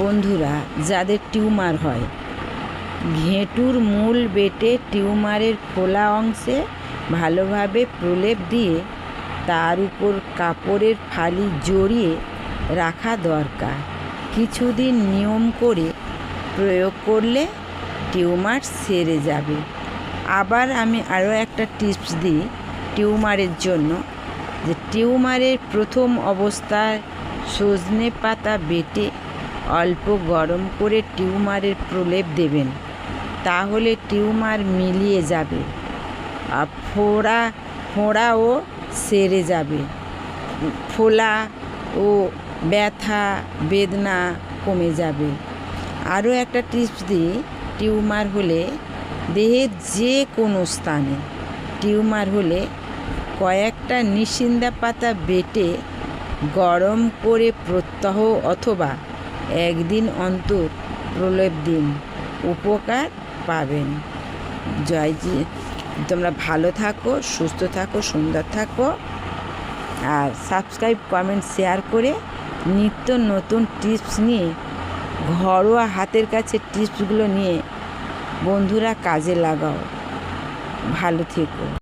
বন্ধুরা, যাদের টিউমার হয়, ঘেঁটুর মূল বেটে টিউমারের খোলা অংশে ভালোভাবে প্রলেপ দিয়ে তার উপর কাপড়ের ফালি জড়িয়ে রাখা দরকার। কিছুদিন নিয়ম করে প্রয়োগ করলে টিউমার সেরে যাবে। আবার আমি আরও একটা টিপস দিই টিউমারের জন্য, যে টিউমারের প্রথম অবস্থায় সজনে পাতা বেটে অল্প গরম করে টিউমারের প্রলেপ দেবেন, তাহলে টিউমার মিলিয়ে যাবে। আর ফোড়া, ফোড়াও সেরে যাবে। ফোলা ও ব্যথা, বেদনা কমে যাবে। আরও একটা টিপস দিই, টিউমার হলে দেহের যে কোনো স্থানে, টিউমার হলে কয়েকটা নিশিন্দা পাতা বেটে গরম করে প্রত্যহ অথবা একদিন অন্তর প্রলেপ দিন, উপকার পাবেন। জয়জি তোমরা ভালো থাকো, সুস্থ থাকো, সুন্দর থাকো। আর সাবস্ক্রাইব কমেন্ট শেয়ার করে নিত্য নতুন টিপস নিয়ে, ঘরোয়া হাতের কাছে টিপসগুলো নিয়ে বন্ধুরা কাজে লাগাও। ভালো থেকো।